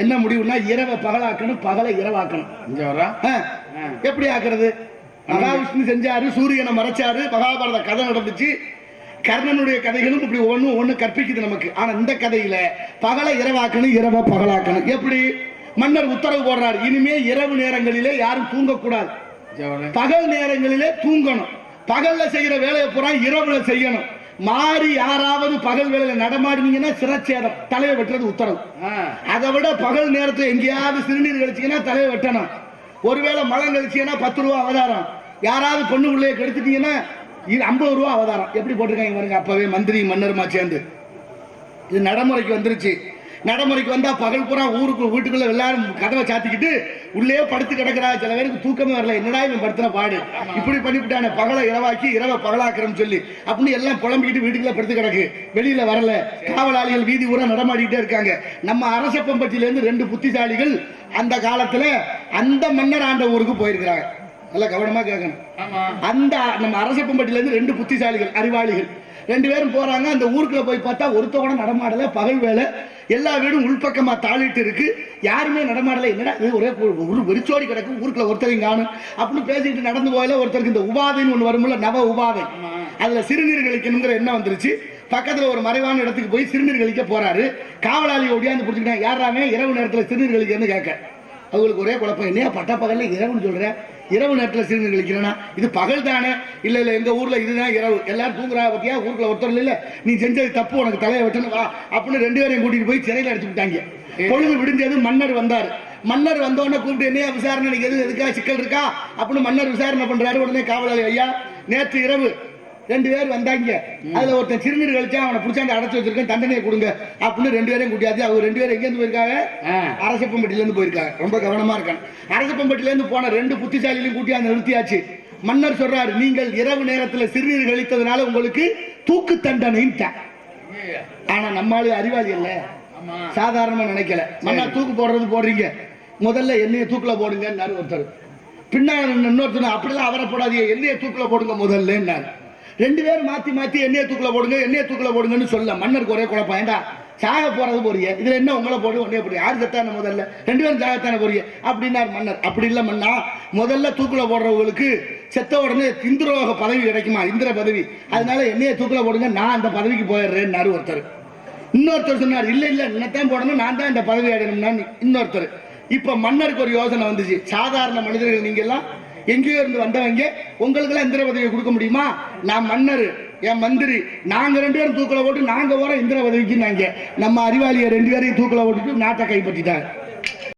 என்ன முடிவுனா இரவை பகலாக்கணும் பகலை இரவாக்கணும். இங்க வர்றா ஆ, எப்படி ஆக்குறது? மகாவிஷ்ணு செஞ்சாரு சூரியனை மறைச்சாரு மகாபாரத கதை நடந்துச்சு. கர்ணனுடைய கதைகளும் இப்படி ஒண்ணு ஒண்ணு கற்பிக்குது நமக்கு. ஆனா இந்த கதையில பகலை இரவாக்கணும் இரவை பகலாக்கணும். எப்படி? மன்னர் உத்தரவு போடுறாரு இனிமே இரவு நேரங்களிலே யாரும் தூங்கக்கூடாது. பகல் நேரங்களிலே தூங்கணும். பகல்ல செய்யற வேலையை பூரா இரவுல செய்யணும். மாறி யாராவது பகல் வேலையில நடமாடினீங்கன்னா சிரச்சேதம். தலையை வெட்டுறது உத்தரவு. அதை விட பகல் நேரத்துல எங்கேயாவது சிறுநீர் கழிச்சீங்கன்னா தலையை வெட்டணும். ஒருவேளை மலம் கழிச்சீங்கன்னா பத்து ரூபா அவதாரம். யாராவது பொண்ணு உள்ளே கெடுத்துட்டீங்கன்னா இது ஐம்பது ரூபா அவதாரம். எப்படி போட்டிருக்காங்க பாருங்க அப்பவே மந்திரி மன்னருமா சேர்ந்து. இது நடைமுறைக்கு வந்துருச்சு. நடைமுறைக்கு வந்தா பகல் பூரா ஊருக்கு வீட்டுக்குள்ள எல்லாரும் கதவை சாத்திக்கிட்டு உள்ளே படுத்து கிடக்குறா. சில பேருக்கு தூக்கமே வரல. என்னடா இவன் படுத்துன பாடு? இப்படி பண்ணிவிட்டான. பகலை இரவாக்கி இரவை பகலாக்குறோம்னு சொல்லி. அப்படின்னு எல்லாம் புலம்பிக்கிட்டு வீட்டுக்குள்ள படுத்து கிடக்கு. வெளியில வரல. காவலாளிகள் வீதி ஊரா நடமாடிக்கிட்டே இருக்காங்க. நம்ம அரசப்பம்பட்டியில இருந்து ரெண்டு புத்திசாலிகள் அந்த காலத்துல அந்த மன்னர் ஆண்ட ஊருக்கு போயிருக்கிறாங்க. நல்லா கவனமா கேட்கணும் அந்த நம்ம அரசப்பம்பட்டில இருந்து ரெண்டு புத்திசாலிகள் அறிவாளிகள் ரெண்டு பேரும் போறாங்க. அந்த ஊருக்குள்ள போய் பார்த்தா ஒருத்த கூட நடமாடல பகல் வேலை எல்லா வீடும் உள்பக்கமா தாளிட்டு இருக்கு. யாருமே நடமாடல. என்னடா இது? ஒரே ஒரு- வெறிச்சோடி கிடக்கு. ஊருக்குள்ள ஒருத்தரையும் காணும். அப்படின்னு பேசிட்டு நடந்து போயில ஒருத்தருக்கு இந்த உபாதைன்னு ஒண்ணு வரும்ல நவ உபாதை. அதுல சிறுநீர் கழிக்கணுங்கிற எண்ணம் வந்துருச்சு. பக்கத்துல ஒரு மறைவான இடத்துக்கு போய் சிறுநீர் கழிக்க போறாரு. காவலாளி ஒடியாந்து பிடிச்சிக்கிட்டாங்க. யாராமே இரவு நேரத்துல சிறுநீர் கழிக்கன்னு கேட்க. அவங்களுக்கு ஒரே குழப்பம். என்னையா பட்ட பகல்ல இரவுன்னு சொல்ற? இரவு நேரத்துல சிறுநீர் கழிக்கிறேனா இது பகல் தானே? இல்ல இல்ல எங்க ஊர்ல இதுதான் இரவு. எல்லாரும் தூங்குறா பத்தியா? ஊருக்குள்ள ஒருத்தர் இல்ல நீ செஞ்சது தப்பு உனக்கு தலையை வெட்டணும் வா. அப்படின்னு ரெண்டு பேரையும் கூட்டிட்டு போய் சிறையில அடிச்சு விட்டாங்க. பொழுது விடிஞ்சது மன்னர் வந்தார். மன்னர் வந்த உடனே கூப்பிட்டு என்னையா விசாரணை? எது எதுக்கா சிக்கல் இருக்கா? அப்படின்னு மன்னர் விசாரணை பண்றாரு. உடனே காவலாளி ஐயா நேற்று இரவு ரெண்டு பேர் வந்தாங்க. அதுல ஒருத்தன் சிறுநீர் கழிச்சா அவனை பிடிச்சாண்டு அடைச்சு வச்சிருக்கேன் தண்டனையை கொடுங்க அப்படின்னு ரெண்டு பேரையும் கூட்டியாச்சு. அவங்க ரெண்டு பேரும் எங்க இருந்து போயிருக்காங்க. அரசப்பம்பட்டில இருந்து போயிருக்காங்க. ரொம்ப கவனமா இருக்காங்க அரசப்பம்பட்டில இருந்து போன ரெண்டு புத்திசாலிகளையும் கூட்டி அந்த நிறுத்தியாச்சு. மன்னர் சொல்றாரு நீங்கள் இரவு நேரத்துல சிறுநீர் கழித்ததுனால உங்களுக்கு தூக்கு தண்டனைன்ட்டான் ஐயா. ஆனா நம்மளால அறிவாளி இல்ல சாதாரணமா நினைக்கல. மன்னா தூக்கு போடுறது போடுறீங்க. முதல்ல என்னைய தூக்குல போடுங்கன்னாரு ஒருத்தர். பின்னாடி இன்னொருத்தர் அப்படிலாம் அவரை போடாதீங்க. என்னைய தூக்குல போடுங்க முதல்லன்னாரு. ரெண்டு பேரும் மாத்தி மாத்தி என்னைய தூக்கில் போடுங்க என்னைய தூக்குல போடுங்கன்னு சொல்ல. மன்னருக்கு ஒரே குழப்பம். ஏண்டா சாக போறது போறீங்க இதுல என்ன உங்களை போடு உடனே போடுங்க. யார் செத்தான முதல்ல? ரெண்டு பேரும் சாகத்தானே போறீங்க அப்படின்னார் மன்னர். அப்படி இல்ல மன்னா முதல்ல தூக்கில் போடுறவங்களுக்கு செத்த உடனே இந்திரோக பதவி கிடைக்குமா? இந்திர பதவி. அதனால என்னைய தூக்கில் போடுங்க நான் அந்த பதவிக்கு போயிடுறேன்னாரு ஒருத்தர். இன்னொருத்தர் சொன்னார் இல்ல இல்ல என்னத்தான் போடணும் நான் தான் இந்த பதவி அடையணும்னா இன்னொருத்தர். இப்ப மன்னருக்கு ஒரு யோசனை வந்துச்சு. சாதாரண மனிதர்கள் நீங்க எல்லாம் எங்கேயோ இருந்து வந்தவங்க உங்களுக்கெல்லாம் இந்திர பதவியை கொடுக்க முடியுமா? நான் மன்னர் என் மந்திரி. நாங்க ரெண்டு பேரும் தூக்கில போட்டு நாங்க போற இந்திர பதவிக்கு நம்ம அறிவாளியை ரெண்டு பேரையும் தூக்கில போட்டுட்டு நாட்டை கைப்பற்றிட்டாங்க